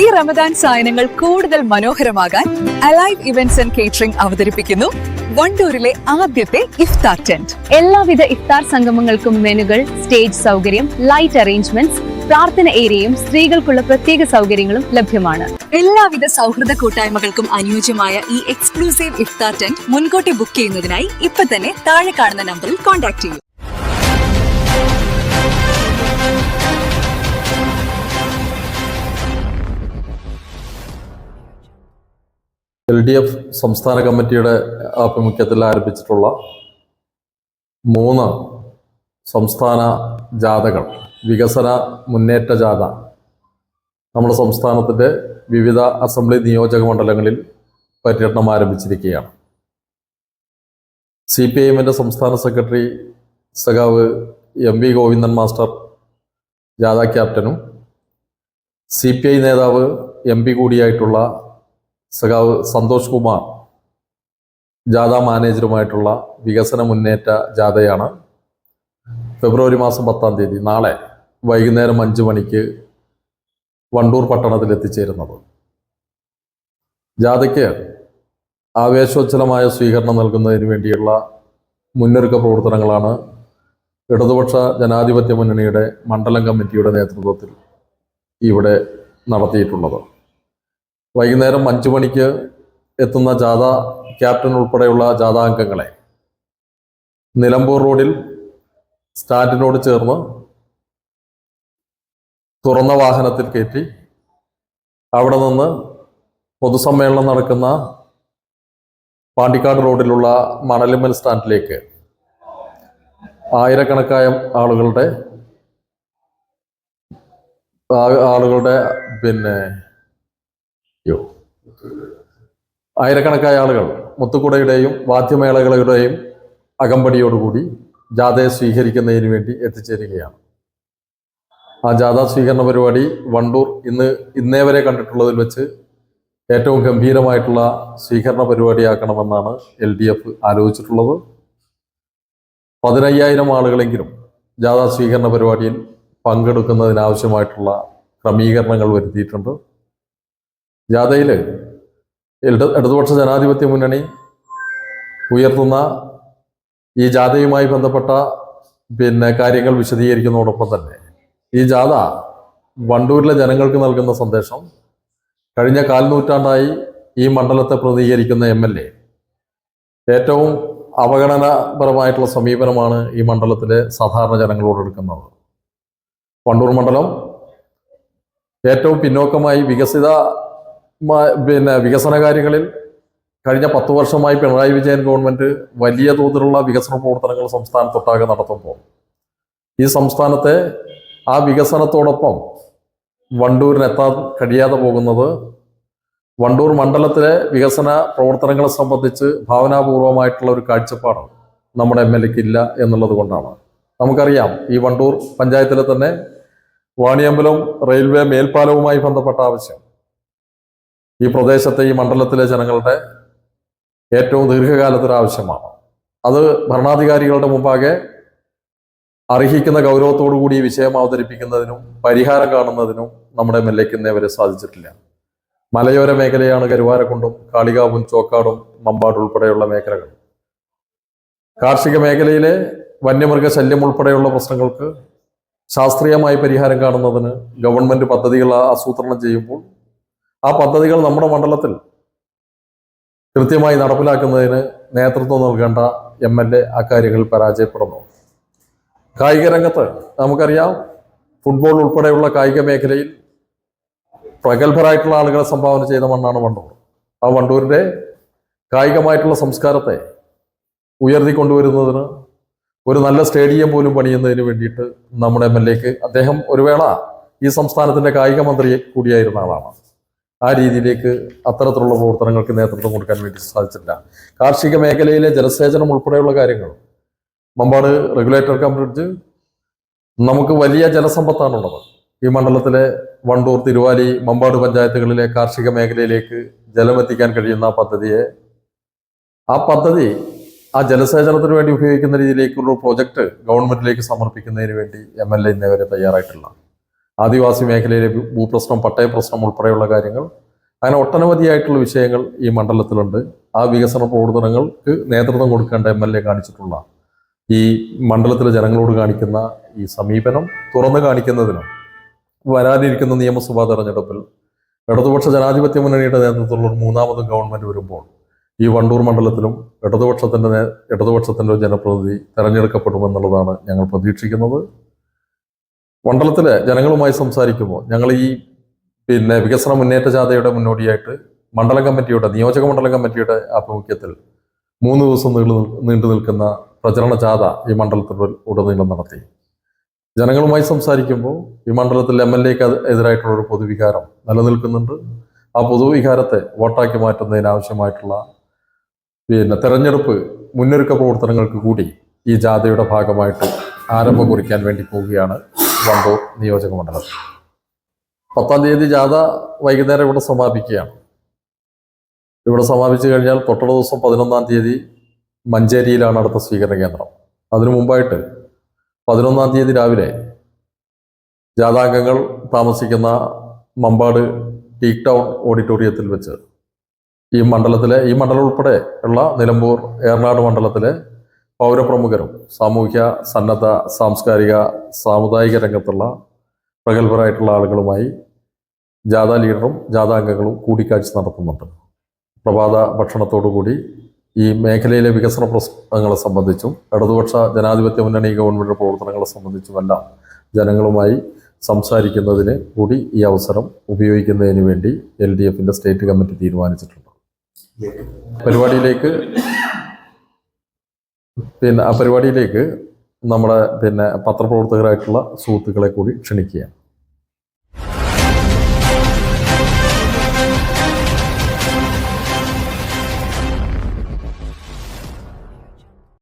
ഈ റമദാൻ സായനങ്ങൾ കൂടുതൽ മനോഹരമാകാൻ അലൈവ് ഇവന്റ്സ് ആൻഡ് കേറ്ററിംഗ് അവതരിപ്പിക്കുന്നു വണ്ടൂരിലെ ആദ്യത്തെ ഇഫ്താർ ടെന്റ് എല്ലാവിധ ഇഫ്താർ സംഗമങ്ങൾക്കും മെനുകൾ സ്റ്റേജ് സൗകര്യം ലൈറ്റ് അറേഞ്ച്മെന്റ്സ് പ്രാർത്ഥന ഏരിയയും സ്ത്രീകൾക്കുള്ള പ്രത്യേക സൗകര്യങ്ങളും ലഭ്യമാണ്. എല്ലാവിധ സൗഹൃദ കൂട്ടായ്മകൾക്കും അനുയോജ്യമായ ഈ എക്സ്ക്ലൂസീവ് ഇഫ്താർ ടെന്റ് മുൻകൂട്ടി ബുക്ക് ചെയ്യുന്നതിനായി ഇപ്പൊ തന്നെ താഴെ കാണുന്ന നമ്പറിൽ കോൺടാക്ട് ചെയ്യൂ. ഡി എഫ് സംസ്ഥാന കമ്മിറ്റിയുടെ ആഭിമുഖ്യത്തിൽ ആരംഭിച്ചിട്ടുള്ള മൂന്ന് സംസ്ഥാന ജാഥകൾ. വികസന മുന്നേറ്റ ജാഥ. നമ്മുടെ സംസ്ഥാനത്തിന്റെ വിവിധ അസംബ്ലി നിയോജക മണ്ഡലങ്ങളിൽ പര്യടനം ആരംഭിച്ചിരിക്കുകയാണ്. സി പി ഐഎമ്മിന്റെ സംസ്ഥാന സെക്രട്ടറി സഖാവ് എം വി ഗോവിന്ദൻ മാസ്റ്റർ ജാഥ ക്യാപ്റ്റനും സി പി ഐ നേതാവ് എം പി കൂടിയായിട്ടുള്ള സഖാവ് സന്തോഷ് കുമാർ ജാഥ മാനേജറുമായിട്ടുള്ള വികസന മുന്നേറ്റ ജാഥയാണ് ഫെബ്രുവരി മാസം പത്താം തീയതി നാളെ വൈകുന്നേരം അഞ്ച് മണിക്ക് വണ്ടൂർ പട്ടണത്തിൽ എത്തിച്ചേരുന്നത്. ജാഥയ്ക്ക് ആവേശോജ്ജലമായ സ്വീകരണം നൽകുന്നതിന് വേണ്ടിയുള്ള മുന്നൊരുക്ക പ്രവർത്തനങ്ങളാണ് ഇടതുപക്ഷ ജനാധിപത്യ മുന്നണിയുടെ മണ്ഡലം കമ്മിറ്റിയുടെ നേതൃത്വത്തിൽ ഇവിടെ നടത്തിയിട്ടുള്ളത്. വൈകുന്നേരം അഞ്ചു മണിക്ക് എത്തുന്ന ജാഥ ക്യാപ്റ്റൻ ഉൾപ്പെടെയുള്ള ജാഥാംഗങ്ങളെ. നിലമ്പൂർ റോഡിൽ സ്റ്റാൻഡിനോട് ചേർന്ന് തുറന്ന വാഹനത്തിൽ കയറ്റി അവിടെ നിന്ന് പൊതുസമ്മേളനം നടക്കുന്ന പാണ്ടിക്കാട് റോഡിലുള്ള മണലിമ്മൽ സ്റ്റാൻഡിലേക്ക് ആയിരക്കണക്കായ ആളുകളുടെ ആളുകളുടെ പിന്നെ അയ്യോ ആയിരക്കണക്കായ ആളുകൾ മുത്തുക്കുടയുടെയും വാദ്യമേളകളുടെയും അകമ്പടിയോടുകൂടി ജാഥയെ സ്വീകരിക്കുന്നതിന് വേണ്ടി എത്തിച്ചേരുകയാണ്. ആ ജാഥ സ്വീകരണ പരിപാടി വണ്ടൂർ ഇന്ന് ഇന്നേ വരെ കണ്ടിട്ടുള്ളതിൽ വെച്ച് ഏറ്റവും ഗംഭീരമായിട്ടുള്ള സ്വീകരണ പരിപാടിയാക്കണമെന്നാണ് എൽ ഡി എഫ് ആലോചിച്ചിട്ടുള്ളത്. പതിനയ്യായിരം ആളുകളെങ്കിലും ജാഥ സ്വീകരണ പരിപാടിയിൽ പങ്കെടുക്കുന്നതിനാവശ്യമായിട്ടുള്ള ക്രമീകരണങ്ങൾ വരുത്തിയിട്ടുണ്ട്. ജാഥയിൽ ഇട ഇടതുപക്ഷ ജനാധിപത്യ മുന്നണി ഉയർത്തുന്ന ഈ ജാഥയുമായി ബന്ധപ്പെട്ട പിന്നെ കാര്യങ്ങൾ വിശദീകരിക്കുന്നതോടൊപ്പം തന്നെ ഈ ജാഥ വണ്ടൂരിലെ ജനങ്ങൾക്ക് നൽകുന്ന സന്ദേശം കഴിഞ്ഞ കാൽനൂറ്റാണ്ടായി ഈ മണ്ഡലത്തെ പ്രതിനിധീകരിക്കുന്ന എം എൽ എ. ഏറ്റവും അവഗണനാപരമായിട്ടുള്ള സമീപനമാണ് ഈ മണ്ഡലത്തിലെ സാധാരണ ജനങ്ങളോട് എടുക്കുന്നത്. വണ്ടൂർ മണ്ഡലം ഏറ്റവും പിന്നോക്കമായി വികസിത പിന്നെ വികസന കാര്യങ്ങളിൽ കഴിഞ്ഞ പത്ത് വർഷമായി പിണറായി വിജയൻ ഗവൺമെന്റ് വലിയ തോതിലുള്ള വികസന പ്രവർത്തനങ്ങൾ സംസ്ഥാനത്തൊട്ടാകെ നടത്തുമ്പോൾ ഈ സംസ്ഥാനത്തെ ആ വികസനത്തോടൊപ്പം വണ്ടൂരിനെത്താൻ കഴിയാതെ പോകുന്നത് വണ്ടൂർ മണ്ഡലത്തിലെ വികസന പ്രവർത്തനങ്ങളെ സംബന്ധിച്ച് ഭാവനാപൂർവമായിട്ടുള്ള ഒരു കാഴ്ചപ്പാട് നമ്മുടെ എം എൽ എക്ക് ഇല്ല എന്നുള്ളത് കൊണ്ടാണ്. നമുക്കറിയാം ഈ വണ്ടൂർ പഞ്ചായത്തിലെ തന്നെ വാണിയമ്പലം റെയിൽവേ മേൽപ്പാലവുമായി ബന്ധപ്പെട്ട ആവശ്യം. ഈ പ്രദേശത്തെ ഈ മണ്ഡലത്തിലെ ജനങ്ങളുടെ ഏറ്റവും ദീർഘകാലത്തൊരു ആവശ്യമാണ് അത് ഭരണാധികാരികളുടെ മുമ്പാകെ അർഹിക്കുന്ന ഗൗരവത്തോടു കൂടി ഈ വിഷയം അവതരിപ്പിക്കുന്നതിനും പരിഹാരം കാണുന്നതിനും നമ്മുടെ എം എൽ എക്ക് ഇന്നേവരെ സാധിച്ചിട്ടില്ല. മലയോര മേഖലയാണ് കരുവാരക്കുണ്ടും കാളികാവും ചോക്കാടും മമ്പാട് ഉൾപ്പെടെയുള്ള മേഖലകൾ. കാർഷിക മേഖലയിലെ വന്യമൃഗ ശല്യം ഉൾപ്പെടെയുള്ള പ്രശ്നങ്ങൾക്ക് ശാസ്ത്രീയമായി പരിഹാരം കാണുന്നതിന് ഗവൺമെന്റ് പദ്ധതികൾ ആസൂത്രണം ചെയ്യുമ്പോൾ ആ പദ്ധതികൾ നമ്മുടെ മണ്ഡലത്തിൽ കൃത്യമായി നടപ്പിലാക്കുന്നതിന് നേതൃത്വം നൽകേണ്ട എം എൽ എ അക്കാര്യങ്ങളിൽ പരാജയപ്പെടുന്നു. കായിക രംഗത്ത് നമുക്കറിയാം ഫുട്ബോൾ ഉൾപ്പെടെയുള്ള കായിക മേഖലയിൽ പ്രഗത്ഭരായിട്ടുള്ള ആളുകളെ സംഭാവന ചെയ്ത മണ്ണാണ് വണ്ടൂർ. ആ വണ്ടൂരിന്റെ കായികമായിട്ടുള്ള സംസ്കാരത്തെ ഉയർത്തിക്കൊണ്ടുവരുന്നതിന് ഒരു നല്ല സ്റ്റേഡിയം പോലും പണിയുന്നതിന് വേണ്ടിയിട്ട് നമ്മുടെ എം എൽ എക്ക് അദ്ദേഹം ഒരു വേള ഈ സംസ്ഥാനത്തിന്റെ കായിക മന്ത്രി കൂടിയായിരുന്ന ആളാണ്. ആ രീതിയിലേക്ക് അത്തരത്തിലുള്ള പ്രവർത്തനങ്ങൾക്ക് നേതൃത്വം കൊടുക്കാൻ വേണ്ടി സാധിച്ചില്ല കാർഷിക മേഖലയിലെ ജലസേചനം ഉൾപ്പെടെയുള്ള കാര്യങ്ങൾ. മമ്പാട് റെഗുലേറ്റർ കം നമുക്ക് വലിയ ജലസമ്പത്താണുള്ളത്. ഈ മണ്ഡലത്തിലെ വണ്ടൂർ തിരുവാലി മമ്പാട് പഞ്ചായത്തുകളിലെ കാർഷിക മേഖലയിലേക്ക് ജലമെത്തിക്കാൻ കഴിയുന്ന പദ്ധതിയെ ആ പദ്ധതി ആ ജലസേചനത്തിന് വേണ്ടി ഉപയോഗിക്കുന്ന രീതിയിലേക്കുള്ള പ്രോജക്റ്റ് ഗവൺമെന്റിലേക്ക് സമർപ്പിക്കുന്നതിന് വേണ്ടി എം എൽ എ ഇന്നേ വരെ തയ്യാറായിട്ടില്ല. ആദിവാസി മേഖലയിലെ ഭൂപ്രശ്നം പട്ടയ പ്രശ്നം ഉൾപ്പെടെയുള്ള കാര്യങ്ങൾ. അങ്ങനെ ഒട്ടനവധിയായിട്ടുള്ള വിഷയങ്ങൾ ഈ മണ്ഡലത്തിലുണ്ട്. ആ വികസന പ്രവർത്തനങ്ങൾക്ക് നേതൃത്വം കൊടുക്കേണ്ട എം എൽ എ കാണിച്ചിട്ടുള്ള ഈ മണ്ഡലത്തിലെ ജനങ്ങളോട് കാണിക്കുന്ന ഈ സമീപനം തുറന്നു കാണിക്കുന്നതിനും വരാനിരിക്കുന്ന നിയമസഭാ തെരഞ്ഞെടുപ്പിൽ ഇടതുപക്ഷ ജനാധിപത്യ മുന്നണിയുടെ നേതൃത്വത്തിലുള്ള ഒരു മൂന്നാമത് ഗവൺമെന്റ് വരുമ്പോൾ ഈ വണ്ടൂർ മണ്ഡലത്തിലും ഇടതുപക്ഷത്തിന്റെ ഇടതുപക്ഷത്തിന്റെ ജനപ്രതിനിധി തെരഞ്ഞെടുക്കപ്പെടുമെന്നുള്ളതാണ് ഞങ്ങൾ പ്രതീക്ഷിക്കുന്നത്. മണ്ഡലത്തിലെ ജനങ്ങളുമായി സംസാരിക്കുമ്പോൾ ഞങ്ങൾ ഈ പിന്നെ വികസന മുന്നേറ്റ ജാഥയുടെ മുന്നോടിയായിട്ട് മണ്ഡലം കമ്മിറ്റിയുടെ നിയോജക മണ്ഡലം കമ്മിറ്റിയുടെ ആഭിമുഖ്യത്തിൽ മൂന്ന് ദിവസം നീണ്ടു നീണ്ടു നിൽക്കുന്ന പ്രചരണ ജാഥ ഈ മണ്ഡലത്തിൽ ഉടനീളം നടത്തി. ജനങ്ങളുമായി സംസാരിക്കുമ്പോൾ ഈ മണ്ഡലത്തിൽ എം എൽ എക്ക് എതിരായിട്ടുള്ള ഒരു പൊതുവികാരം നിലനിൽക്കുന്നുണ്ട്. ആ പൊതുവികാരത്തെ വോട്ടാക്കി മാറ്റുന്നതിനാവശ്യമായിട്ടുള്ള പിന്നെ തെരഞ്ഞെടുപ്പ് മുന്നൊരുക്ക പ്രവർത്തനങ്ങൾക്ക് കൂടി ഈ ജാഥയുടെ ഭാഗമായിട്ട് ആരംഭം കുറിക്കാൻ വേണ്ടി പോവുകയാണ്. വണ്ടൂർ നിയോജക മണ്ഡലം. പത്താം തീയതി ജാഥ വൈകുന്നേരം ഇവിടെ സമാപിക്കുകയാണ്. ഇവിടെ സമാപിച്ചു കഴിഞ്ഞാൽ തൊട്ടുള്ള ദിവസം പതിനൊന്നാം തീയതി മഞ്ചേരിയിലാണ് അടുത്ത സ്വീകരണ കേന്ദ്രം. അതിനു മുമ്പായിട്ട് പതിനൊന്നാം തീയതി രാവിലെ ജാഥാംഗങ്ങൾ താമസിക്കുന്ന മമ്പാട് ടീക് ടൗൺ ഓഡിറ്റോറിയത്തിൽ വെച്ച് ഈ മണ്ഡലത്തിലെ ഈ മണ്ഡലം ഉൾപ്പെടെ ഉള്ള നിലമ്പൂർ ഏർനാട് മണ്ഡലത്തിലെ പൗരപ്രമുഖരും സാമൂഹ്യ സന്നദ്ധ സാംസ്കാരിക സാമുദായിക രംഗത്തുള്ള പ്രഗത്ഭരായിട്ടുള്ള ആളുകളുമായി ജാഥാ ലീഡറും ജാഥാംഗങ്ങളും കൂടിക്കാഴ്ച നടത്തുന്നുണ്ട്. പ്രഭാത ഭക്ഷണത്തോടുകൂടി ഈ മേഖലയിലെ വികസന പ്രശ്നങ്ങളെ സംബന്ധിച്ചും ഇടതുപക്ഷ ജനാധിപത്യ മുന്നണി ഗവൺമെന്റ് പ്രവർത്തനങ്ങളെ സംബന്ധിച്ചുമെല്ലാം ജനങ്ങളുമായി സംസാരിക്കുന്നതിന് കൂടി ഈ അവസരം ഉപയോഗിക്കുന്നതിന് വേണ്ടി എൽ ഡി എഫിന്റെ സ്റ്റേറ്റ് കമ്മിറ്റി തീരുമാനിച്ചിട്ടുണ്ട്. പരിപാടിയിലേക്ക് പിന്നെ ആ പരിപാടിയിലേക്ക് നമ്മുടെ പിന്നെ പത്രപ്രവർത്തകരായിട്ടുള്ള സുഹൃത്തുക്കളെ കൂടി ക്ഷണിക്കുകയാണ്.